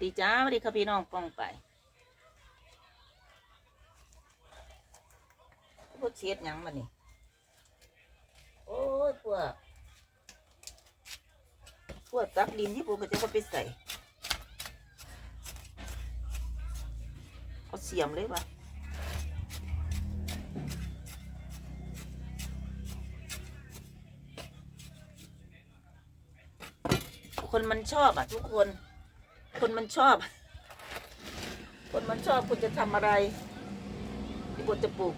ดีจ้าสวัสดีค่ะพี่น้องป้องไปพวกเช็ดยังมานี่โอ้ยพวกพวกตักดินที่ผมก็จะเอาไปใส่เอาเสียมเลยปะคนมันชอบอะทุกคน คนมันชอบ คนมันชอบคุณจะทำอะไรที่บนจะปลูก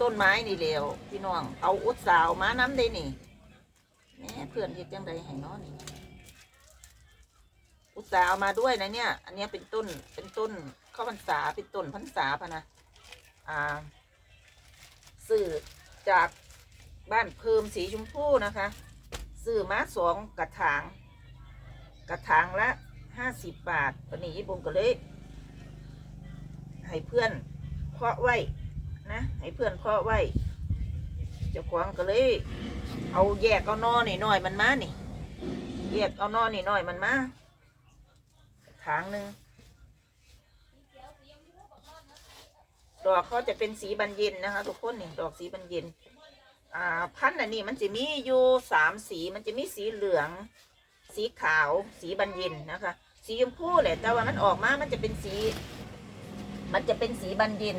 ต้นไม้นี่เร็วพี่น้อง เอาอุดสาวมาน้ำได้นี่แม่เพื่อนเฮ็ดจังใดให้น้อนี่อุตสาห์เอามาด้วยนะเนี่ย อันนี้เป็นต้น เป็นต้นข้าวพรรษา เป็นต้นพรรษาพะนะ อ่าซื้อจากบ้านเพิ่มสีชมพูนะคะซื้อมาสองกระถาง กระถางละ ห้าสิบบาทตอนนี้ญี่ปุ่นก็เลยให้เพื่อนเพาะไว้นะให้เพื่อนเพาะไว้เจ้าของก็เลย เอาแยกเอานอนี่หน่อยมันมานี่แยกเอานอนี่หน่อยมันมาถางหนึ่งดอกเขาจะเป็นสีบานเย็นนะคะ ทุกคนนี่ดอกสีบานเย็น อ่าพันธุ์อันนี้มันจะมีอยู่สามสีมันจะมีสีเหลือง สีขาว สีบานเย็นนะคะ สีชมพูแหละแต่ว่ามันออกมา มันจะเป็นสี มันจะเป็นสีบานเย็น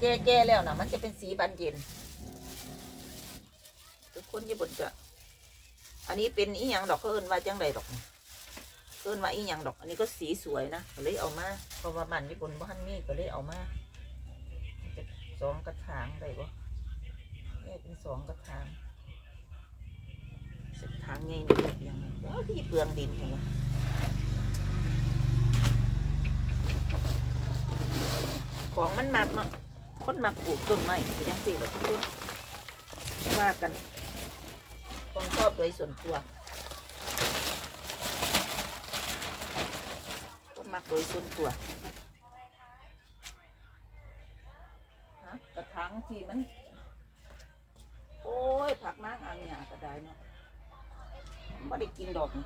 แก่ๆแล้วนะมันจะเป็นสีบานเย็นทุกคนญี่ปุ่นจะอันนี้เป็นอีหยังดอกเขาเอินว่าจังใดดอกเอินว่าอีหยังดอก อันนี้ก็สีสวยนะก็เลยเอามาเพราะว่ามันญี่ปุ่นบ้านมีก็เลยเอามาจะสองกระถางได้ปะนี่เป็นสองกระถางสิบทางไงนี่ยังโอ้ยที่เปลืองดินเหรอ ของมันมักเนาะคนมักปลูกต้นไม้ก็ยังสิแบบทุกคนว่ากันต้องชอบโดยส่วนตัวคนมักโดยส่วนตัวฮะกระถางที่มัน โอ้ยผักนางอันเนี่ยก็ได้เนาะไม่ได้กินดอกนี่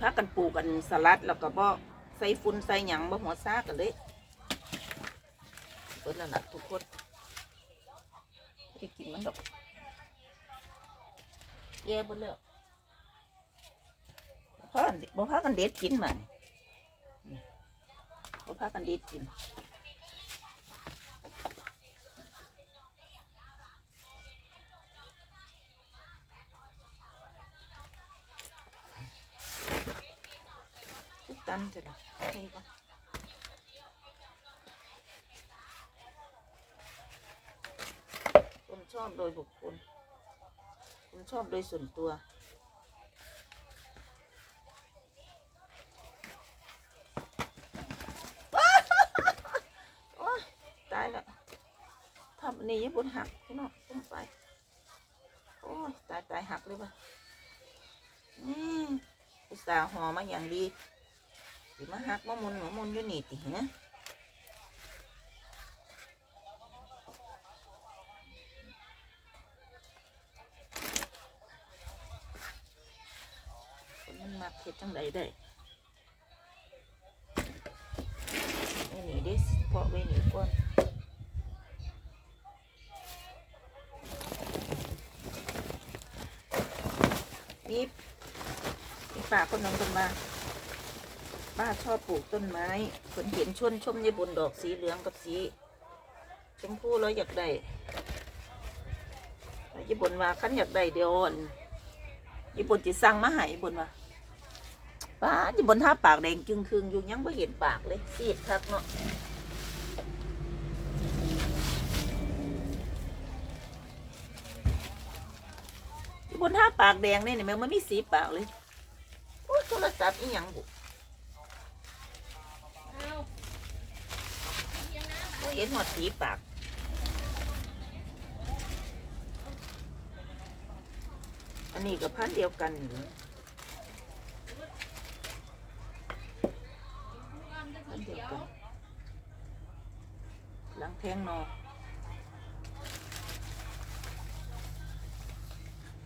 ถ้ากันปลูกกันสลัดแล้วก็บ่ใส่ฝุ่นใส่หยังบ่หัวซากันเลย เปิดแล้วนะทุกคนไม่กินมันดอกแย่บนแล้วพากันบ่พากันเด็ดกินมันบ่พากันเด็ดกินทุกตันจะละนี่ก่อนผม ชอบโดยบุคคลผมชอบโดยส่วนตัว โอ๊ยตายล้วทำนนี้ญี่ปุ่นหักพี่น้องต้มไป โอ้ย ตายตายหักเลยปะอืมอุตส่าห์ห่อมาอย่างดีสิมาหักมามุนมามุนอยู่นี่ติฮะคนมันมักเฮ็ด จังใดได้ไว้นี่เดิเพาะไว้นี่ก่อนมีมีฝาคนนึงคนมาป้าชอบปลูกต้นไม้คนเห็นชวนชมญี่ปุ่นดอกสีเหลืองกับสีชมพูแล้วอยากได้ญี่ปุ่นว่าขั้นอยากได้เดียวอั่นญี่ปุ่นจะสั่งมาให้ญี่ปุ่นว่า ป้าญี่ปุ่นท่าปากแดงจึงคืงอยู่ยังไม่เห็นปากเลยซีดคักเนาะญี่ปุ่นท่าปากแดงเนี่ยเนี่ยมันไม่มีสีปากเลยโอ้ยโทรศัพท์อีหยังบุก็เห็นหมดสีปากอันนี้กับพันธุ์เดียวกันอยู่พันธุ์เดียวกันหลังแทงนอก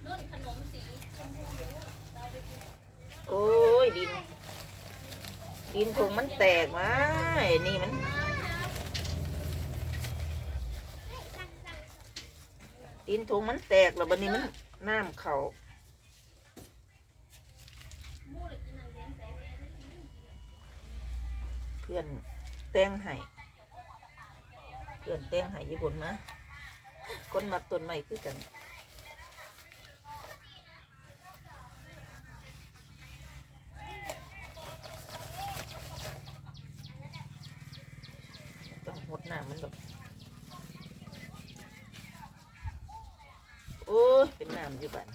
นุ่นขนมสีชมพูโอ้ยดิน ดินคงมันแตกมานี่มันดินทงมันแตกแล้วบัดนี้มันน้ำเขาเพื่อนแต่งให้ เพื่อนแต่งให้ญี่ปุ่นนะคนมักต้นไม้คือกันต้องหดหน้ำมันแบบโอ้ยเป็นน้ำอยู่บ้าน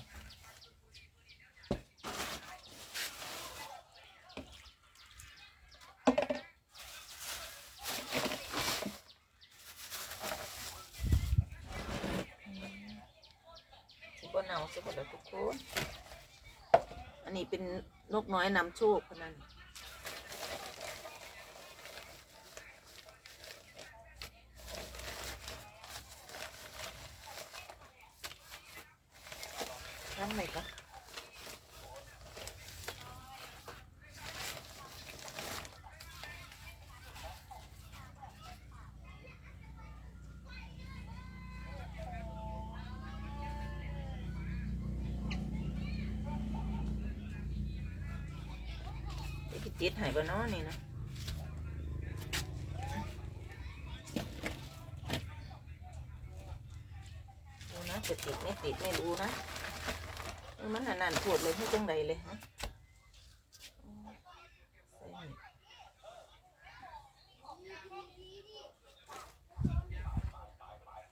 สิบ่เน่าสิบ่แล้วทุกคน อันนี้เป็ นกน้อยนำโชคคนนั้นทำไหนก็ ติดหายไปนาะนี่นะดูนะจะติดไม่ติดไม่รู้นะมันนานๆปวดเลยให้จังใดเลยฮะ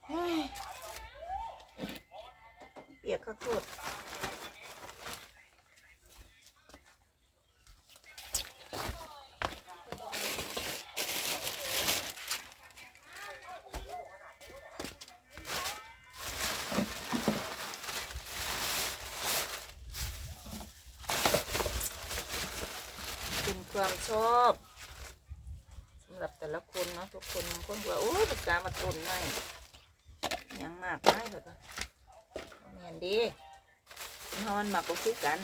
เฮ้ยเปียกข้าวโพด ความชอบสำหรับแต่ละคนเนาะทุกคนบางคนว่าโอ้ยปากกามาตุนไม่ยังมากไม่เหรอเนียนดีนอนมากก็คือกัน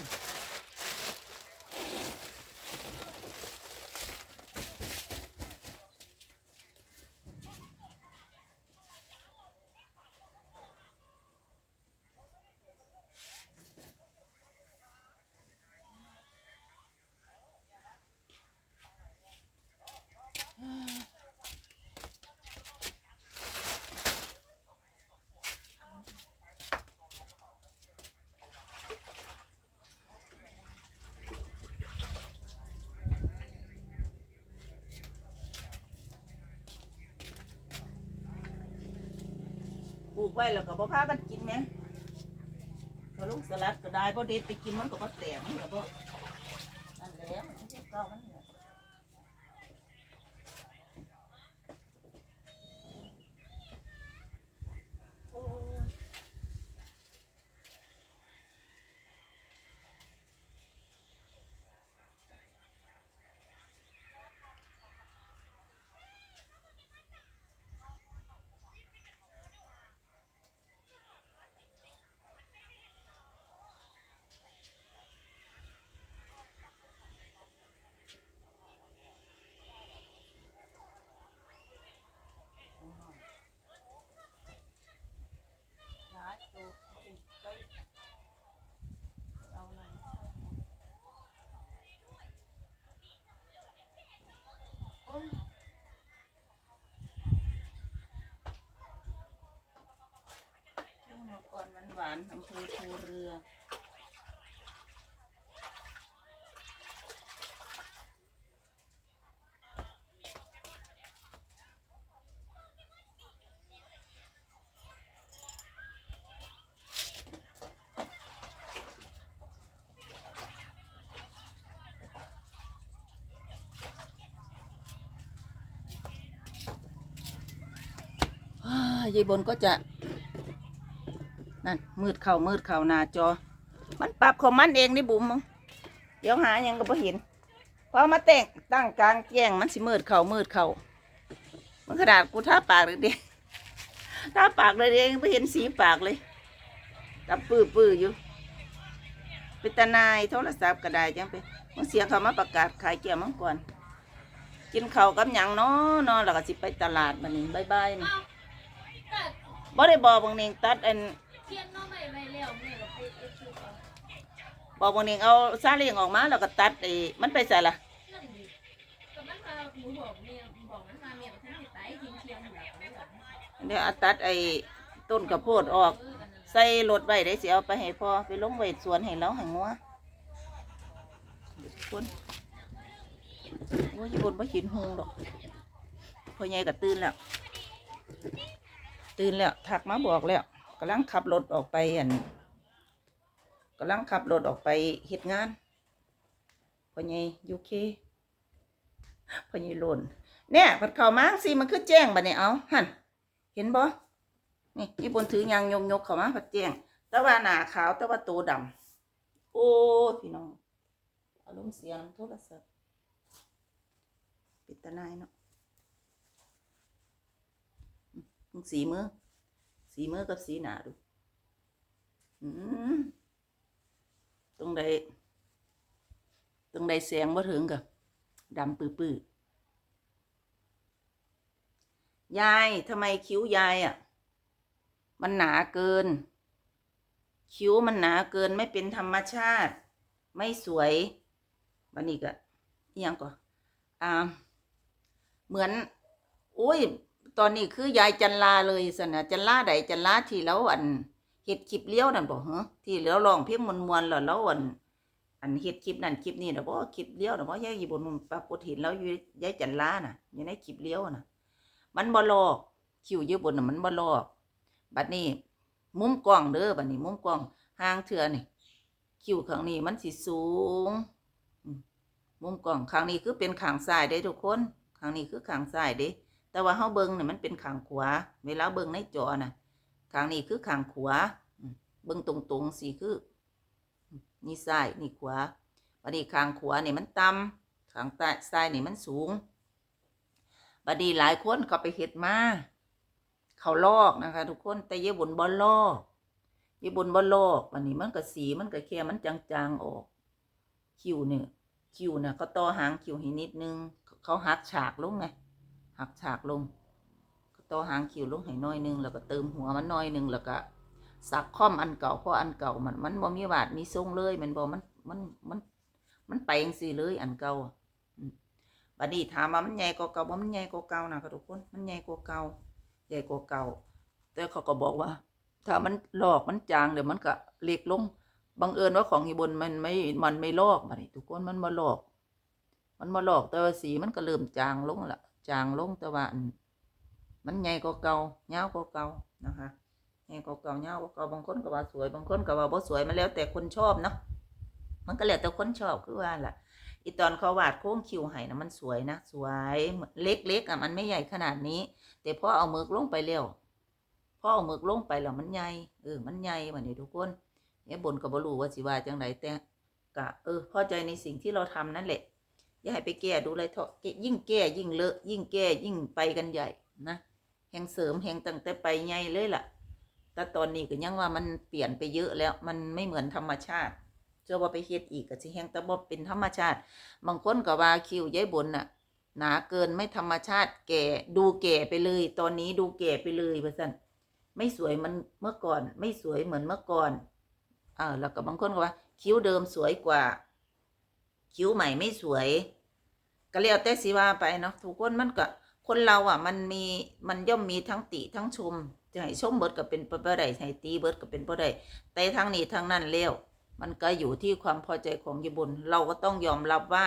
กไว้แล้วก็บ่พากันกินไหมก็ลูกสลัดก็ได้บ่เด็ดไปกินมันก็บ่แตกมันก็บ่นั่นแหละมันสิเก่ามันเนี่ยโอ้ยหลายตัวสิไปเอาหน่อยโอ้ยช่วงมาก่อนมันหวานอำเภอภูเรือ อ่า ยายบนก็จะนั่นมืดเข่ามืดเข่าหน้าจอ มันปรับของมันเองนี่บุ๋มมึงเดี๋ยวหายังก็บ่เห็นพอมาแต่งตั้งกลางแจ้งมันสิมืดเข่ามืดเข่ามันขนาดกูท่าปากเลยเด็ท่าปากเลยเองไม่เห็นสีปากเลยตับปื้อปื้ออยู่เป็นตานายโทรศัพท์ก็ได้จังไปมึงเสียงเขามาประกาศขายเกี่ยวมังก่อนกินเข้ากับหยังเนาะเนาะแล้วก็สิไปตลาดบัดนี้บ๊ายนี่ บ่ได้บอกบางเนงตัดอันเทียนน้องใหม่ไม่แล้วแม่ก็ไปเอ็กซ์เอาบอกบางเนงเอาซาเล้งออกมาแล้วก็ตัดไอ้มันไปใส่ละนั่นดิก็มันมาหนูบอกเนี่ยบอกมันมาเมียกับท่านที่ไตทิ้งเทียนอยู่แล้วเนี่ยเดี๋ยวเอาตัดไอ้ต้นกระโพดออก ใส่รถไว้ได้สิเอาไปให้พ่อไปลงไว้สวนให้แล้วให้งัวคนโอ้ยบนบ่หินหงดอกพ่อใหญ่ก็ตื่นแล้ว ตื่นแล้วทักมาบอกแล้วกำลังขับรถออกไปอันกำลังขับรถออกไปเฮ็ดงานพ่อใหญ่ยูเคพ่อใหญ่หล่นเนี่ยผัดเข้าม้าสิมันคือแจ้งบัดนี้เอาหันเห็นบ่นี่ญี่ปุ่นถือยางยกยกเข้ามาผัดแจ้งต่ว่าหนาขาวต่ว่าตัวดำโอ้พี่น้องอารมณ์เสียงโทรศัพท์ปิดตาหนายเนาะ สีมือ สีมือกับสีหนาดูตรงใดตรงใดแสงบ่ถึงกับดำปื้อๆยายทำไมคิ้วยายอะ มันหนาเกิน คิ้วมันหนาเกินไม่เป็นธรรมชาติ ไม่สวยวันนี้ก็อิหยังก่ออ่าเหมือนอุ้ย ตอนนี้คือยายจันลาเลยสนะจันลาใดจันลาที่แล้วอันเฮ็ดคลิปเลี้ยวนั่นบอกเหรอที่แล้วลองเพียงมวนมวนๆแล้วแล้วอันอันเฮ็ดคลิปนั่นคลิปนี้นะบ่คลิปเลี้ยวนะบ่ยายอยู่บนมุมปรากฏเห็นแล้วอยู่ยายจันลาน่ะอยู่ในคลิปเลี้ยวน่ะ มันบ่ลอกคิวอยู่บนน่ะมันบ่ลอกบัดนี้ มุมกล้องเด้อบัดนี้ มุมกล้องห่างเทือนี่คิวข้างนี้มันสิสูงมมุมกล้องข้างนี้คือเป็นข้างซ้ายเด้ทุกคนข้างนี้คือข้างซ้ายเด้ แต่ว่าเฮาเบิ่งนี่ยมันเป็นขางขวา เวลาเบิ่งในจอน่ะขางนี้คือขางขวาเบิ่งตรงๆสิคือ นี่ซ้ายนี่ขวาบัดนี้ขางขวาเนี่ยมันต่ำขางใต้ซ้ายนี่มันสูงบัดนี้หลายคนเขาไปเฮ็ดมาเขาลอกนะคะ ทุกคนแต่เยบุนบอลอกเยบุนบอลอกวันนี้มันก็สีมันก็แค่มันจางๆออกคิวเนี่ยคิวเนี่ยเขาต่อหางคิวให้นิดนึง เขาหักฉากลงไง หักฉากลงต่อหางคิวลงให้น้อยนึงแล้วก็เติมหัวมันน้อยนึงแล้วก็สักค่อมอันเก่าเพราะอันเก่ามันมันบ่มีบาดมีทรงเลยมันบ่มันมันมันมันไปจังซี่เลยอันเก่าอืมบัดนี้ถามว่ามันใหญ่กว่าเก่าบ่มันใหญ่กว่าเก่านะคะทุกคนมันใหญ่กว่าเก่าใหญ่กว่าเก่าแต่เขาก็บอกว่า ถ้ามันลอกมันจางเดี๋ยวมันก็เล็กลงบังเอิญว่าของอีบนมันไม่มันไม่ลอกมาดิทุกคนมันมาลอก มันมาลอกแต่ว่าสีมันก็เริ่มจางลงละ จางลงแต่ว่าอันมันใหญ่กว่าเก่ายาวกว่าเก่านะคะใหญ่กว่าเก่ายาวกว่าเก่าบางคนก็ว่าสวย บางคนก็ว่าบ่สวยมันแล้วแต่คนชอบเนาะมันก็แล้วแต่คนชอบคือว่าล่ะอีตอนเขาวาดโค้งคิวให้นะมันสวยนะสวยเล็กๆอะมันไม่ใหญ่ขนาดนี้ แต่พอเอามือลงไปเร็วพอเอามือลงไปแล้วมันใหญ่เออมันใหญ่วันนี้ทุกคนเนี่ยบนกับบรูว่าสิว่าจังไรแต่กะเออพอใจในสิ่งที่เราทำนั่นแหละ อย่าให้ไปแก้ดูเลยเถอะแก้ยิ่งแก้ยิ่งเลอะ ยิ่งแก้ยิ่งไปกันใหญ่นะแหงเสริมแหงตั้งแต่ไปใหญ่เลยล่ะ แต่ตอนนี้ก็ยังว่ามันเปลี่ยนไปเยอะแล้วมันไม่เหมือนธรรมชาติเจอว่าไปเฮ็ดอีกก็สิแหงแต่บ่เป็นธรรมชาติ บางคนก็ว่าคิวยายบนน่ะหนาเกินไม่ธรรมชาติแก่ดูแก่ไปเลย ตอนนี้ดูแก่ไปเลยว่าซั่นไม่สวยมันเมื่อก่อน ไม่สวยเหมือนเมื่อก่อนอ่าแล้วก็บางคนก็ว่า คิ้วเดิมสวยกว่า คิ้วใหม่ไม่สวย ก็แล้วแต่สิว่าไปเนาะทุกคนมันก็คนเราอะ มันมีมันย่อมมีทั้งติทั้งชมจะให้ชมเบิดก็เป็นไปบ่ได้ให้ตีเบิดก็เป็นบ่ได้แต่ทั้งนี้ทั้งนั้นแล้วมันก็อยู่ที่ความพอใจของญี่ปุ่นเราก็ต้องยอมรับว่า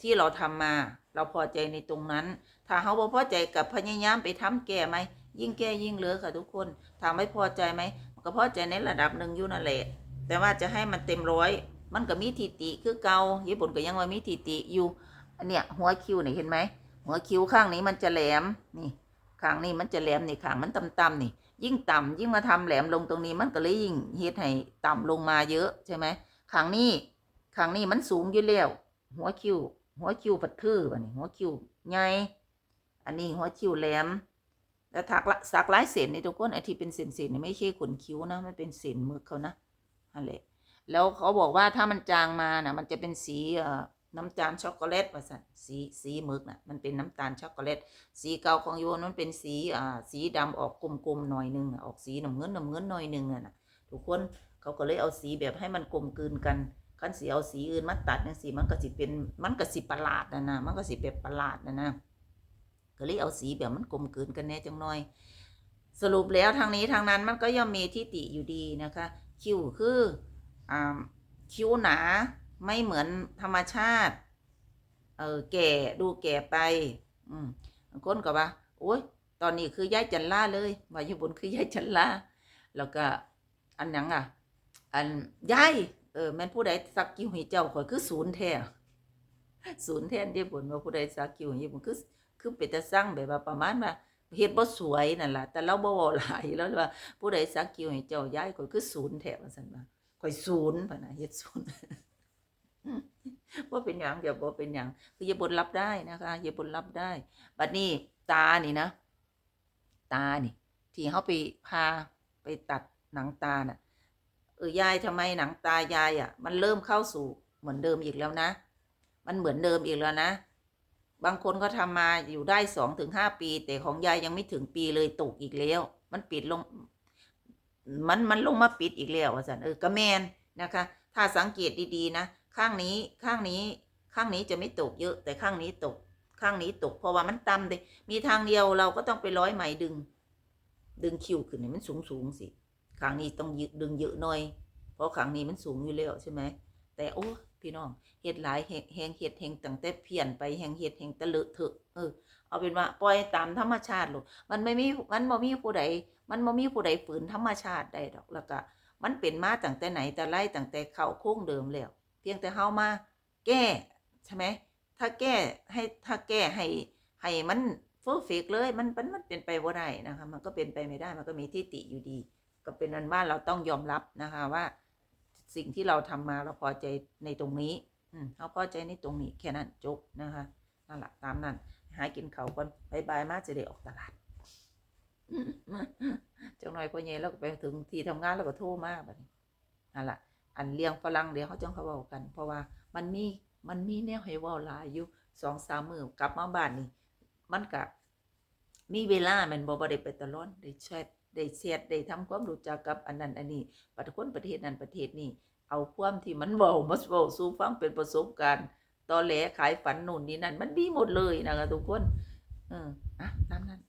ที่เราทำมา เราพอใจในตรงนั้น ถ้าเขาบ่พอใจกับพยายามไปทำแก้ไหมยิ่งแก้ยิ่งเลือค่ะทุกคนถามไม่พอใจไหมก็พอใจในระดับหนึ่งอยู่นั่นแหละแต่ว่าจะให้มันเต็มร้อย มันก็มีทิติคือเกาญี่ปุ่นก็ยังว่ามีทิติอยู่อันเนี้ยหัวคิ้วนี่เห็นไหมหัวคิ้วข้างนี้มันจะแหลมนี่ข้างนี้มันจะแหลมนี่ข้างมันต่ำๆนี่ ยิ่งต่ำยิ่งมาทำแหลมลงตรงนี้มันก็เลยยิ่งเฮ็ดให้ต่ำลงมาเยอะใช่ไหมข้างนี้ข้างนี้มันสูงอยู่แล้วหัวคิ้วหัวคิ้วปัดทื่อบัดนี้หัวคิ้วใหญ่อันนี้หัวคิ้วแหลมแล้วถักละสักหลายเส้นนี่ทุกคนไอที่เป็นเส้นๆนี่ไม่ใช่ขนคิ้วนะมันเป็นเส้นมือเขานะนั่นแหละ แล้วเขาบอกว่าถ้ามันจางมานะมันจะเป็นสีเอ่อน้ำตาลช็อกโกแลตว่าสันสีสีหมึกน่ะมันเป็นน้ำตาลช็อกโกแลตสีเก่าของโยนมันเป็นสีอ่าสีดำออกกลมๆหน่อยหนึงออกสีน้ำเงินน้ำเงินหน่อยหนึงอะนะทุกคนเขาก็เลยเอาสีแบบให้มันกลมกลืนกันคันสีเอาสีอื่นมาตัดจังสีมันก็สิเป็นมันก็สิประหลาดนะนะมันก็สิแบบประหลาดนะนะก็เลยเอาสีแบบมันกลมกลืนกันแน่จังหน่อย สรุปแล้วทางนี้ทางนั้นมันก็ย่อมมีทิฏฐิอยู่ดีนะคะ คิวคือ คิ้วหนาไม่เหมือนธรรมชาติ เออแก่ดูแก่ไป อืมคนก็ว่าโอ้ยตอนนี้คือยายจันล่าเลยว่าอยู่บนคือยายจันล่าแล้วก็อันยังอะ อันยายเออแม่นผู้ใดสักคิ้วให้เจ้าข่อยคือศูนย์แท้ศูนย์แท้ที่บนว่าผู้ใดสักคิ้วให้ผมคือคือเป็นตาสร้างแบบว่าประมาณว่าเฮ็ดบ่สวยนั่นล่ะแต่เราบ่เว้าหลายแล้วว่าผู้ใดสักคิ้วให้เจ้ายายข่อยคือศูนย์แท้ว่าซั่นว่า ข่อยศูนย์พะนะเฮ็ดศูนย์บ่เป็นหยังเดี๋ยวบ่เป็นหยังคืออย่าบ่นรับได้นะคะอย่าบ่นรับได้ บัดนี้ตานี่นะ ตานี่ ที่เขาไปพาไปตัดหนังตาน่ะเออยายทำไมหนังตายายอะ มันเริ่มเข้าสู่เหมือนเดิมอีกแล้วนะ มันเหมือนเดิมอีกแล้วนะ บางคนก็ทำมาอยู่ได้สองถึงห้าปี แต่ของยายยังไม่ถึงปีเลยตกอีกแล้ว มันปิดลง มันมันลงมาปิดอีกแล้วว่าสันเออกระแมนนะคะ ถ้าสังเกตดีๆนะ ข้างนี้ข้างนี้ข้างนี้จะไม่ตกเยอะ แต่ข้างนี้ตก ข้างนี้ตก เพราะว่ามันต่ำเลยมีทางเดียวเราก็ต้องไปร้อยไหมดึง ดึงคิวขึ้นมันสูงสูงสิข้างนี้ต้องยึดึงเยอะหน่อย เพราะข้างนี้มันสูงอยู่แล้วใช่ไหมแต่โอ้ พี่น้องเฮ็ดหลายแหงแหงเฮ็ดแหงตั้งแต่เพี้ยนไปแหงเฮ็ดแหงตะเลอะเถอะเออเอาเป็นว่าปล่อยตามธรรมชาติลูกมันไม่มีมันบ่มีผู้ใดมันบ่มีผู้ใดฝืนธรรมชาติได้ดอกแล้วก็มันเป็นมาตั้งแต่ไหนแต่ไรตั้งแต่เข้าโค้งเดิมแล้วเพียงแต่เฮามาแก้ใช่ไหมถ้าแก้ให้ถ้าแก้ให้ให้มันเฟอร์เฟกเลยมันมันมันเป็นไปบ่ได้นะคะมันก็เป็นไปไม่ได้มันก็มีทิฏฐิอยู่ดี ก็เป็นอันว่าเราต้องยอมรับนะคะว่า สิ่งที่เราทำมาเราพอใจในตรงนี้ อืมเราพอใจในตรงนี้แค่นั้นจบนะคะนั่นแหละตามนั้น หากินเขาก่อนบายบายมาจะได้ออกตลาดจังหน่อยพอเย็นแล้วก็ไปถึงที่ทำงานแล้วก็โทรมาแบัดนี้นั่นแหละอันเลี้ยงฝรั่งเดี๋ยวเขาจังเขาเว้ากัน เพราะว่ามันมีมันมีแนวให้เว้าหลายอยู่สองสามมือกลับมาบ้านนี่มันกะมีเวลามันบ่บ่ได้ไปตลอดได้แชท ได้เสียดได้ทำความรู้จักกับอันนั้นอันนี้ประคนประเทศนั้นประเทศนี้เอาความที่มันเบามาเว้าสู้ฟังเป็นประสบการณ์ตอแหลขายฝันนู่นนี่นั่นมันมีหมดเลยนะคะทุกคน เอออะตามนั้น